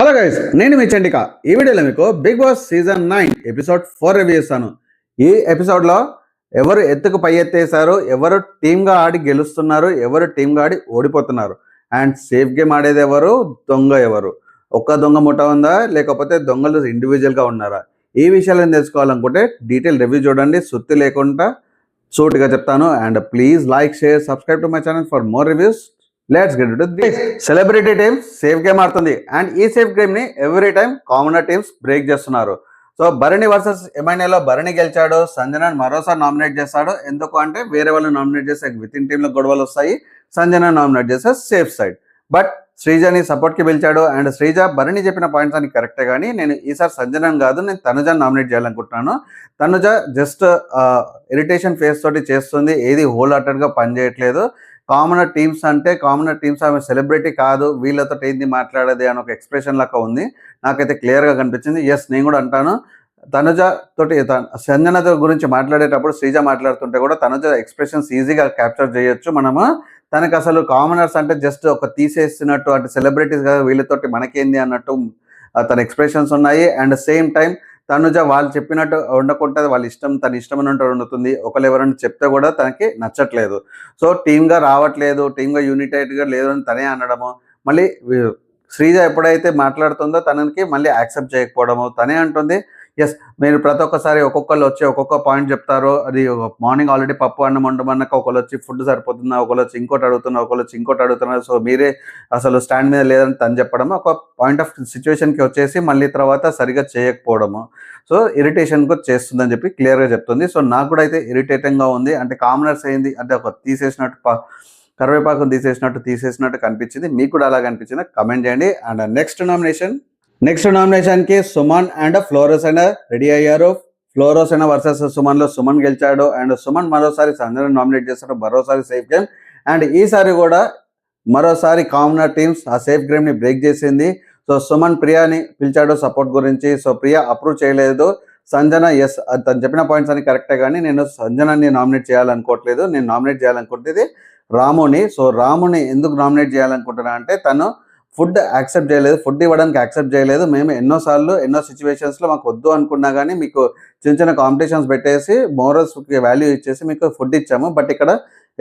Hello guys నేను మీ చండిక. ఈ వీడియోలో మీకు Bigg Boss season nine episode four review ఇస్తాను ఈ ఎపిసోడ్లో ఎవరు ఎత్తుకు పై ఎత్తేసారు ఎవరు టీమ్గా ఆడి గెలుస్తున్నారు ఎవరు టీమ్గా ఆడి ఓడిపోతున్నారు. అండ్ సేఫ్ గేమ్ ఆడేది ఎవరు? దొంగ ఎవరు? ఒక్క దొంగ ముఠ ఉందా? లేకపోతే దొంగలు ఇండివిజువల్గా ఉన్నారా? ఈ విషయాలను తెలుసుకోవాలనుకుంటే డీటెయిల్ రివ్యూ చూడండి. సుత్తి లేకుండా సూటిగా చెప్తాను. And please like share subscribe to my channel for more reviews let's get to this celebrity teams safe game ఆడుతుంది. అండ్ ఈ సేఫ్ గేమ్ని every time commoner teams break చేస్తున్నారు. సో భరణి వర్సెస్ ఎంఐనేలో భరణి గెలిచాడు. సంజనాన్ మరోసారి నామినేట్ చేస్తాడు. ఎందుకు అంటే వేరే వాళ్ళు నామినేట్ చేస్తే విత్ ఇన్ టీంలో గొడవలు వస్తాయి. సంజన నామినేట్ చేస్తే సేఫ్ సైడ్ బట్ శ్రీజని సపోర్ట్కి పిలిచాడు. అండ్ శ్రీజ భరణి చెప్పిన పాయింట్స్ అని కరెక్టే కానీ నేను ఈసారి సంజనన్ కాదు నేను తనుజని నామినేట్ చేయాలనుకుంటున్నాను. తనుజ జస్ట్ ఇరిటేషన్ ఫేస్ తోటి చేస్తుంది. ఏది హోల్ హార్టెడ్గా పనిచేయట్లేదు. కామనర్ టీమ్స్ అంటే కామనర్ టీమ్స్ ఆమె సెలబ్రిటీ కాదు వీళ్ళతో ఏంది మాట్లాడేది అని ఒక ఎక్స్ప్రెషన్ లాగా ఉంది. నాకైతే క్లియర్గా కనిపించింది. ఎస్ నేను కూడా అంటాను. తనుజ తోటి త- సంజన గురించి మాట్లాడేటప్పుడు శ్రీజ మాట్లాడుతుంటే కూడా తనుజ ఎక్స్ప్రెషన్స్ ఈజీగా క్యాప్చర్ చేయొచ్చు మనము. తనకు అసలు కామనర్స్ అంటే జస్ట్ ఒక తీసేస్తున్నట్టు అంటే సెలబ్రిటీస్ కదా వీళ్ళతోటి మనకేంది అన్నట్టు తన ఎక్స్ప్రెషన్స్ ఉన్నాయి. అండ్ సేమ్ టైం తనుజ వాళ్ళు చెప్పినట్టు ఉండకుండా వాళ్ళ ఇష్టం తన ఇష్టం ఉన్నట్టు వండుతుంది. ఒకరు ఎవరైనా చెప్తే కూడా తనకి నచ్చట్లేదు. సో టీమ్గా రావట్లేదు టీమ్గా యూనిటైట్గా లేదు అని తనే అనడము. మళ్ళీ శ్రీజ ఎప్పుడైతే మాట్లాడుతుందో తనకి మళ్ళీ యాక్సెప్ట్ చేయకపోవడము. తనే అంటుంది ఎస్ మీరు ప్రతి ఒక్కసారి ఒక్కొక్కరు వచ్చి ఒక్కొక్క పాయింట్ చెప్తారు. అది మార్నింగ్ ఆల్రెడీ పప్పు అన్నం వండమన్నాక ఒకళ్ళు వచ్చి ఫుడ్ సరిపోతుందా ఒకళ్ళు వచ్చి ఇంకోటి అడుగుతున్నా ఒకళ్ళు వచ్చి ఇంకోటి అడుగుతున్నారు సో మీరే అసలు స్టాండ్ మీద లేదని తను చెప్పడం ఒక పాయింట్ ఆఫ్ సిచ్యువేషన్కి వచ్చేసి మళ్ళీ తర్వాత సరిగా చేయకపోవడము. సో ఇరిటేషన్ కూడా చేస్తుందని చెప్పి క్లియర్గా చెప్తుంది. సో నాకు కూడా అయితే ఇరిటేటింగ్గా ఉంది. అంటే కామనర్స్ అయింది. అంటే ఒక తీసేసినట్టు ప- కరివేపాకును తీసేసినట్టు తీసేసినట్టు కనిపించింది. మీకు కూడా అలా కనిపించింది కమెంట్ చేయండి. అండ్ నెక్స్ట్ నామినేషన్ నెక్స్ట్ నామినేషన్కి సుమన్ అండ్ ఫ్లోరోస్ అండ్ రెడీ అయ్యారు? ఫ్లోరోస్ అండ్ వర్సెస్ సుమన్లో సుమన్ గెలిచాడు. అండ్ సుమన్ మరోసారి సంజన నామినేట్ చేశాడు మరోసారి సేఫ్ గేమ్ అండ్ ఈసారి కూడా మరోసారి కామనర్ టీమ్స్ ఆ సేఫ్ గేమ్ని బ్రేక్ చేసింది. సో సుమన్ ప్రియాని పిలిచాడు సపోర్ట్ గురించి. సో ప్రియా అప్రూవ్ చేయలేదు. సంజన ఎస్ తను చెప్పిన పాయింట్స్ అని కరెక్టే కానీ నేను సంజనాన్ని నామినేట్ చేయాలనుకోవట్లేదు. నేను నామినేట్ చేయాలనుకుంటుంది రాముని. సో రాముని ఎందుకు నామినేట్ చేయాలనుకుంటున్నా అంటే తను ఫుడ్ యాక్సెప్ట్ చేయలేదు ఫుడ్ ఇవ్వడానికి యాక్సెప్ట్ చేయలేదు. మేము ఎన్నోసార్లు ఎన్నో సిచ్యువేషన్స్లో మాకు వద్దు అనుకున్నా కానీ మీకు చిన్న చిన్న కాంపిటీషన్స్ పెట్టేసి మోరల్స్కి వాల్యూ ఇచ్చేసి మీకు ఫుడ్ ఇచ్చాము. బట్ ఇక్కడ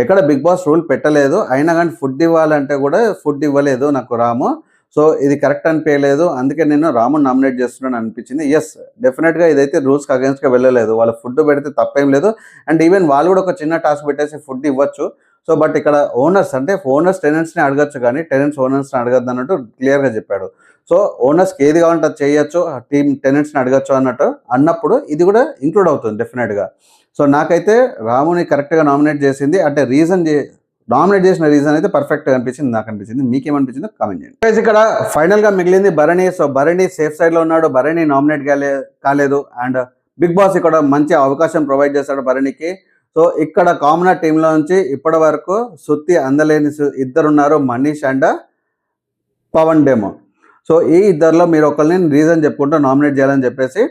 ఎక్కడ బిగ్ బాస్ రూల్ పెట్టలేదు. అయినా కానీ ఫుడ్ ఇవ్వాలంటే కూడా ఫుడ్ ఇవ్వలేదు నాకు రాము. సో ఇది కరెక్ట్ అనిపించలేదు అందుకే నేను రాము నామినేట్ చేస్తున్నాను అనిపించింది. ఎస్ డెఫినెట్గా ఇదైతే రూల్స్కి అగేన్స్ట్గా వెళ్ళలేదు. వాళ్ళ ఫుడ్ పెడితే తప్పేం లేదు. అండ్ ఈవెన్ వాళ్ళు కూడా ఒక చిన్న టాస్క్ పెట్టేసి ఫుడ్ ఇవ్వచ్చు. సో బట్ ఇక్కడ ఓనర్స్ అంటే ఓనర్స్ టెనెంట్స్ని అడగచ్చు కానీ టెనెంట్స్ ఓనర్స్ని అడగద్దు అన్నట్టు క్లియర్గా చెప్పాడు. సో ఓనర్స్కి ఏది కావాలంటే అది చేయొచ్చు టీమ్ టెనెంట్స్ని అడగచ్చు అన్నట్టు అన్నప్పుడు ఇది కూడా ఇంక్లూడ్ అవుతుంది డెఫినెట్గా. సో నాకైతే రాముని కరెక్ట్గా నామినేట్ చేసింది అంటే రీజన్ నామినేట్ చేసిన రీజన్ అయితే పర్ఫెక్ట్గా అనిపించింది నాకు అనిపించింది. మీకేమనిపించిందో కామెంట్ చేయండి. Guys, ఇక్కడ ఫైనల్గా మిగిలింది భరణి. సో భరణి సేఫ్ సైడ్లో ఉన్నాడు భరణి నామినేట్ కాలేదు. అండ్ బిగ్ బాస్ ఇక్కడ మంచి అవకాశం ప్రొవైడ్ చేశాడు భరణికి. సో ఇక్కడ కామనర్ టీంలో నుంచి ఇప్పటి వరకు సుత్తి అందలేని ఇద్దరున్నారు మనీష్ అండ్ పవన్ డెమో. సో ఈ ఇద్దరిలో మీరు ఒకరిని రీజన్ చెప్పుకుంటూ నామినేట్ చేయాలని చెప్పేసి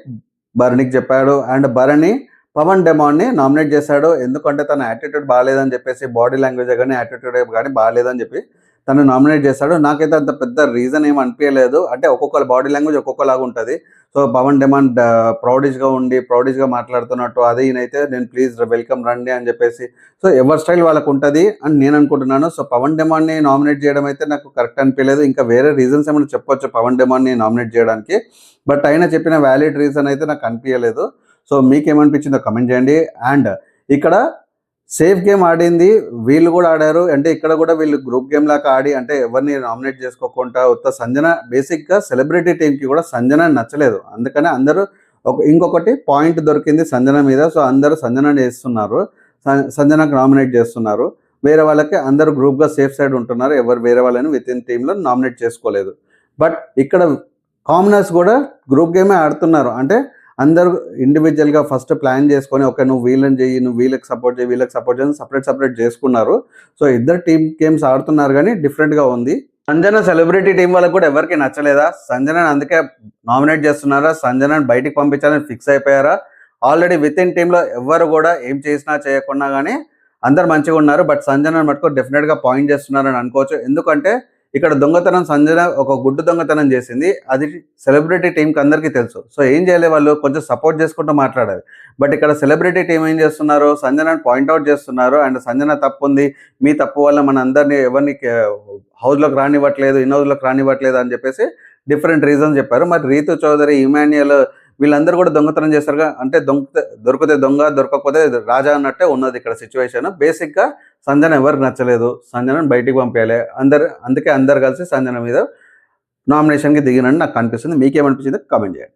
భరణికి చెప్పాడు. అండ్ భరణి పవన్ డెమోని నామినేట్ చేశాడు. ఎందుకంటే తన యాటిట్యూడ్ బాగాలేదని చెప్పేసి బాడీ లాంగ్వేజ్ కానీ యాటిట్యూడ్ కానీ బాగాలేదని చెప్పి తను నామినేట్ చేశాడు నాకైతే అంత పెద్ద రీజన్ ఏం అనిపించలేదు. అంటే ఒక్కొక్కరి బాడీ లాంగ్వేజ్ ఒక్కొక్కలాగా ఉంటుంది. సో పవన్ డిమాండ్ ప్రౌడిష్గా ఉండి ప్రౌడిష్గా మాట్లాడుతున్నట్టు అదే ఈయనైతే నేను ప్లీజ్ వెల్కమ్ రండి అని చెప్పేసి. సో ఎవరి స్టైల్ వాళ్ళకు ఉంటుంది అని నేను అనుకుంటున్నాను. సో పవన్ డిమాండ్ని నామినేట్ చేయడం అయితే నాకు కరెక్ట్ అనిపించలేదు. ఇంకా వేరే రీజన్స్ ఏమైనా చెప్పొచ్చు పవన్ డిమాండ్ని నామినేట్ చేయడానికి. బట్ ఆయన చెప్పిన వ్యాలిడ్ రీజన్ అయితే నాకు అనిపించలేదు. సో మీకేమనిపించిందో కమెంట్ చేయండి. అండ్ ఇక్కడ సేఫ్ గేమ్ ఆడింది వీళ్ళు కూడా ఆడారు. అంటే ఇక్కడ కూడా వీళ్ళు గ్రూప్ గేమ్ లాగా ఆడి అంటే ఎవరిని నామినేట్ చేసుకోకుండా ఉత్త సంజన బేసిక్గా సెలబ్రిటీ టీంకి కూడా సంజన నచ్చలేదు. అందుకనే అందరూ ఒక ఇంకొకటి పాయింట్ దొరికింది సంజన మీద. సో అందరూ సంజన చేస్తున్నారు సంజనకు నామినేట్ చేస్తున్నారు. వేరే వాళ్ళకి అందరూ గ్రూప్గా సేఫ్ సైడ్ ఉంటున్నారు. ఎవరు వేరే వాళ్ళని విత్ ఇన్ టీంలో నామినేట్ చేసుకోలేదు. బట్ ఇక్కడ కామనర్స్ కూడా గ్రూప్ గేమే ఆడుతున్నారు. అంటే అందరూ ఇండివిజువల్గా ఫస్ట్ ప్లాన్ చేసుకొని ఓకే నువ్వు వీళ్ళని చెయ్యి నువ్వు వీళ్ళకి సపోర్ట్ చేయి వీళ్ళకి సపోర్ట్ చేయని సపరేట్ సపరేట్ చేసుకున్నారు. సో ఇద్దరు టీమ్ గేమ్స్ ఆడుతున్నారు కానీ డిఫరెంట్గా ఉంది. సంజన సెలబ్రిటీ టీం వాళ్ళకి కూడా ఎవరికి నచ్చలేదా? సంజనని అందుకే నామినేట్ చేస్తున్నారా? సంజనని బయటికి పంపించాలని ఫిక్స్ అయిపోయారా? ఆల్రెడీ విత్ ఇన్ టీంలో ఎవరు కూడా ఏం చేసినా చేయకుండా కానీ అందరు మంచిగా ఉన్నారు. బట్ సంజనని మటుకు డెఫినెట్గా పాయింట్ చేస్తున్నారని అనుకోవచ్చు. ఎందుకంటే ఇక్కడ దొంగతనం సంజన ఒక గుడ్డు దొంగతనం చేసింది. అది సెలబ్రిటీ టీంకి అందరికీ తెలుసు. సో ఏం చేయలే వాళ్ళు? కొంచెం సపోర్ట్ చేసుకుంటూ మాట్లాడారు. బట్ ఇక్కడ సెలబ్రిటీ టీం ఏం చేస్తున్నారు? సంజనని పాయింట్అవుట్ చేస్తున్నారు. అండ్ సంజన తప్పు ఉంది. మీ తప్పు వల్ల మన అందరినీ ఎవరిని హౌస్లోకి రానివ్వట్లేదు ఇన్ హౌస్లోకి రానివ్వట్లేదు అని చెప్పేసి డిఫరెంట్ రీజన్స్ చెప్పారు. మరి రీతు చౌదరి ఇమాన్యుయల్ వీళ్ళందరూ కూడా దొంగతనం చేస్తారుగా. అంటే దొంగ దొరికితే దొంగ దొరకకపోతే రాజా అన్నట్టే ఉన్నది ఇక్కడ సిచ్యువేషన్ బేసిక్గా సంజన ఎవరికి నచ్చలేదు. సంజనను బయటికి పంపేయాలి. అందరు అందుకే అందరు కలిసి సంజన మీద నామినేషన్కి దిగినట్టు నాకు అనిపిస్తుంది. మీకేమనిపించింది కామెంట్ చేయండి.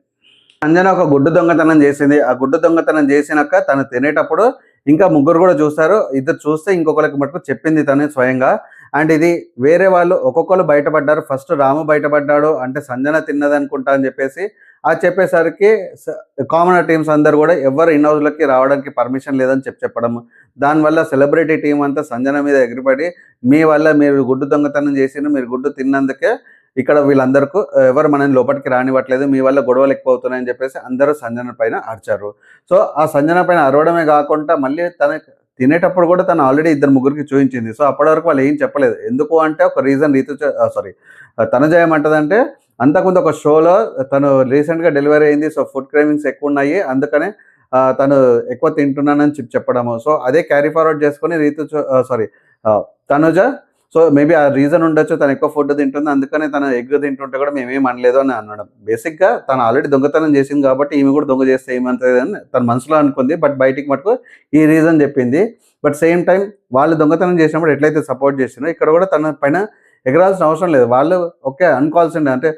సంజన ఒక గుడ్డు దొంగతనం చేసింది. ఆ గుడ్డు దొంగతనం చేసినాక తను తినేటప్పుడు ఇంకా ముగ్గురు కూడా చూస్తారు. ఇద్దరు చూస్తే ఇంకొకరికి మటుకు చెప్పింది తను స్వయంగా. అండ్ ఇది వేరే వాళ్ళు ఒక్కొక్కరు బయటపడ్డారు. ఫస్ట్ రాము బయటపడ్డాడు. అంటే సంజన తిన్నది అనుకుంటా అని చెప్పేసి ఆ చెప్పేసరికి కామన్ టీమ్స్ అందరు కూడా ఎవరు ఇన్ హౌస్లోకి రావడానికి పర్మిషన్ లేదని చెప్పి చెప్పడం. దానివల్ల సెలబ్రిటీ టీం అంతా సంజన మీద ఎగిరిపడి మీ వల్ల మీరు గుడ్డు దొంగతనం చేసిన మీరు గుడ్డు తిన్నందుకే ఇక్కడ వీళ్ళందరికీ ఎవరు మనని లోపలికి రానివ్వట్లేదు మీ వల్ల గొడవలు ఎక్కువ అవుతున్నాయని చెప్పేసి అందరూ సంజన పైన అరిచారు. సో ఆ సంజన పైన అరవడమే కాకుండా మళ్ళీ తన తినేటప్పుడు కూడా తను ఆల్రెడీ ఇద్దరు ముగ్గురికి చూపించింది. సో అప్పటి వరకు వాళ్ళు ఏం చెప్పలేదు. ఎందుకు అంటే ఒక రీజన్ రీతు సారీ తనుజ ఏమంటదంటే అంతకుముందు ఒక షోలో తను రీసెంట్గా డెలివరీ అయింది. సో ఫుడ్ క్రేవింగ్స్ ఎక్కువ ఉన్నాయి. అందుకనే తను ఎక్కువ తింటున్నానని చెప్పి చెప్పడము. సో అదే క్యారీ ఫార్వర్డ్ చేసుకొని Ritu sorry Tanuja so maybe ఆ రీజన్ ఉండొచ్చు తను ఎక్కువ ఫుడ్ తింటుంది అందుకనే తను ఎగ్ తింటుంటే కూడా మేమేం అనలేదు అని అన్నాడు బేసిక్గా తను ఆల్రెడీ దొంగతనం చేసింది కాబట్టి ఈమె కూడా దొంగ చేస్తే ఏమంటుంది అని తన మనసులో అనుకుంది బట్ బయటికి మటుకు ఈ రీజన్ చెప్పింది. బట్ సేమ్ టైం వాళ్ళు దొంగతనం చేసినప్పుడు ఎట్లయితే సపోర్ట్ చేసినో ఇక్కడ కూడా తన పైన ఎగరాల్సిన అవసరం లేదు. వాళ్ళు ఓకే అనుకోవాల్సిండే అంటే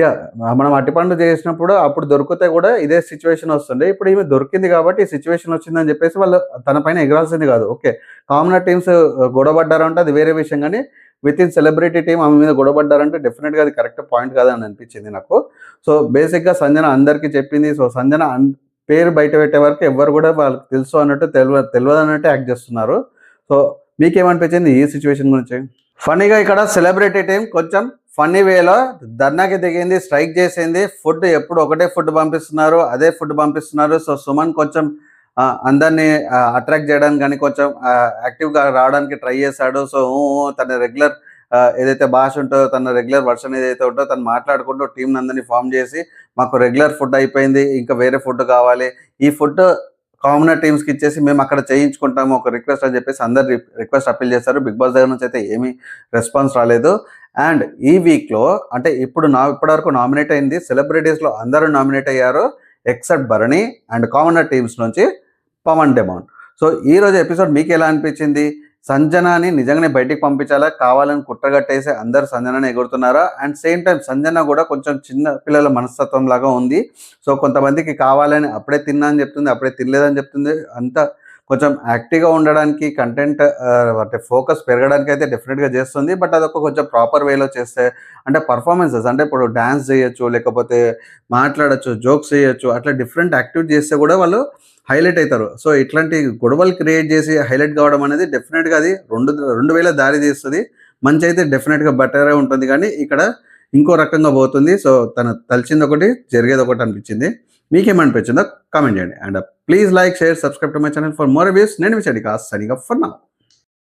యా మనం అట్టిపండు చేసినప్పుడు అప్పుడు దొరికితే కూడా ఇదే సిచ్యువేషన్ వస్తుండే ఇప్పుడు ఈమె దొరికింది కాబట్టి సిచ్యువేషన్ వచ్చిందని చెప్పేసి వాళ్ళు తన పైన ఎగరాల్సింది కాదు. ఓకే కామన్ టీమ్స్ గొడవపడ్డారంటే అది వేరే విషయం కానీ విత్ ఇన్ సెలబ్రిటీ టీం ఆమె మీద గొడవపడ్డారంటే డెఫినెట్గా అది కరెక్ట్ పాయింట్ కాదని అనిపించింది నాకు. సో బేసిక్గా సంజన అందరికీ చెప్పింది. సో సంజన పేరు బయట పెట్టే వరకు ఎవరు కూడా వాళ్ళకి తెలుసు అన్నట్టు తెలియ తెలియదు అన్నట్టు యాక్ట్ చేస్తున్నారు. సో మీకేమనిపించింది ఈ సిచ్యువేషన్ గురించి? ఫనీగా ఇక్కడ సెలబ్రిటీ టీం కొంచెం ఫన్నీ వేలో ధర్నాకి దిగింది స్ట్రైక్ చేసింది. ఫుడ్ ఎప్పుడు ఒకటే ఫుడ్ పంపిస్తున్నారు అదే ఫుడ్ పంపిస్తున్నారు. సో సుమన్ కొంచెం అందరినీ అట్రాక్ట్ చేయడానికి కానీ కొంచెం యాక్టివ్గా రావడానికి ట్రై చేశాడు. సో తన రెగ్యులర్ ఏదైతే భాష ఉంటుందో తన రెగ్యులర్ వర్షన్ ఏదైతే ఉంటుందో తను మాట్లాడుకుంటూ టీం అందరినీ ఫామ్ చేసి మాకు రెగ్యులర్ ఫుడ్ అయిపోయింది ఇంకా వేరే ఫుడ్ కావాలి. ఈ ఫుడ్ కామన్ టీమ్స్కి ఇచ్చేసి మేము అక్కడ చేయించుకుంటాము ఒక రిక్వెస్ట్ అని చెప్పేసి అందరు రిక్వెస్ట్ అప్పీల్ చేస్తారు బిగ్ బాస్ దగ్గర నుంచి అయితే ఏమీ రెస్పాన్స్ రాలేదు. అండ్ ఈ వీక్లో అంటే ఇప్పుడు నా ఇప్పటివరకు నామినేట్ అయింది సెలబ్రిటీస్లో అందరూ నామినేట్ అయ్యారు except Bharani and commoner teams నుంచి పవన్ డెమౌన్. సో ఈ రోజు ఎపిసోడ్ మీకు ఎలా అనిపించింది? సంజనాని నిజంగానే బయటికి పంపించాలా? కావాలని కుట్రగట్టేసి అందరు సంజనాని ఎగురుతున్నారా? అండ్ సేమ్ టైం సంజన కూడా కొంచెం చిన్న పిల్లల మనస్తత్వం లాగా ఉంది. సో కొంతమందికి కావాలని అప్పుడే తిన్నా అని చెప్తుంది అప్పుడే తినలేదని చెప్తుంది అంత కొంచెం యాక్టివ్గా ఉండడానికి కంటెంట్ అంటే ఫోకస్ పెరగడానికి అయితే డెఫినెట్గా చేస్తుంది. బట్ అదొక కొంచెం ప్రాపర్ వేలో చేస్తే అంటే పర్ఫార్మెన్సెస్ అంటే ఇప్పుడు డ్యాన్స్ చేయొచ్చు లేకపోతే మాట్లాడచ్చు జోక్స్ చేయొచ్చు అట్లా డిఫరెంట్ యాక్టివిటీ చేస్తే కూడా వాళ్ళు హైలైట్ అవుతారు సో ఇట్లాంటి గొడవలు క్రియేట్ చేసి హైలైట్ కావడం అనేది డెఫినెట్గా అది రెండు రెండు వేల దారి తీస్తుంది. మంచి అయితే డెఫినెట్గా బెటరే ఉంటుంది. కానీ ఇక్కడ ఇంకో రకంగా పోతుంది. సో తను తలిచింది ఒకటి జరిగేది ఒకటి అనిపించింది. మీకేమనిపించిందో కామెంట్ చేయండి. And please like share subscribe to my channel for more views నేను మీ విచారిక సరిగా ఫర్ నా